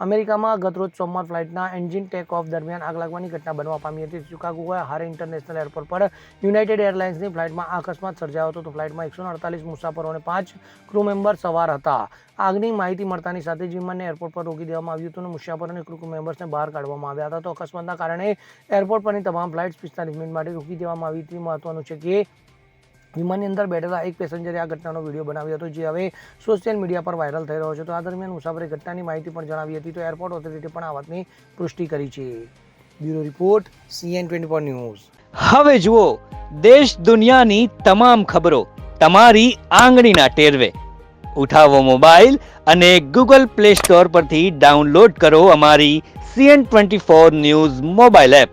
અમેરિકામાં ગતરોજ સોમવાર ફ્લાઇટના એન્જિન ટેક ઓફ દરમિયાન આગ લાગવાની ઘટના બનવા પામી હતી. શિકાગોના હારે ઇન્ટરનેશનલ એરપોર્ટ પર યુનાઇટેડ એરલાઇન્સની ફ્લાઇટમાં અકસ્માત સર્જાયો હતો. તો ફ્લાઇટમાં એકસો અડતાલીસ મુસાફરો અને પાંચ ક્રૂ મેમ્બર સવાર હતા. આગની માહિતી મળતાની સાથે જ વિમાનને એરપોર્ટ પર રોકી દેવામાં આવ્યું હતું અને મુસાફરો અને ક્રૂ મેમ્બર્સને બહાર કાઢવામાં આવ્યા હતા. તો અકસ્માતના કારણે એરપોર્ટ પરની તમામ ફ્લાઇટ્સ પિસ્તાલીસ મિનિટ માટે રોકી દેવામાં આવી હતી. મહત્વનું છે કે વિમાનની અંદર બેઠેલા એક પેસેન્જરે આ ઘટનાનો વીડિયો બનાવ્યો હતો, જે હવે સોશિયલ મીડિયા પર વાયરલ થઈ રહ્યો છે. તો આ દરમિયાન મુસાફરે ઘટનાની માહિતી પણ જણાવી હતી. તો એરપોર્ટ ઓથોરિટી પણ આ વાતની પુષ્ટિ કરી છે. Bureau report CN twenty news. હવે જુઓ, દેશ દુનિયાની તમામ ખબરો તમારી આંગળીના ટેરવે. ઉઠાવો મોબાઈલ અને ગૂગલ પ્લે સ્ટોર પરથી ડાઉનલોડ કરો અમારી CN twenty four news mobile app.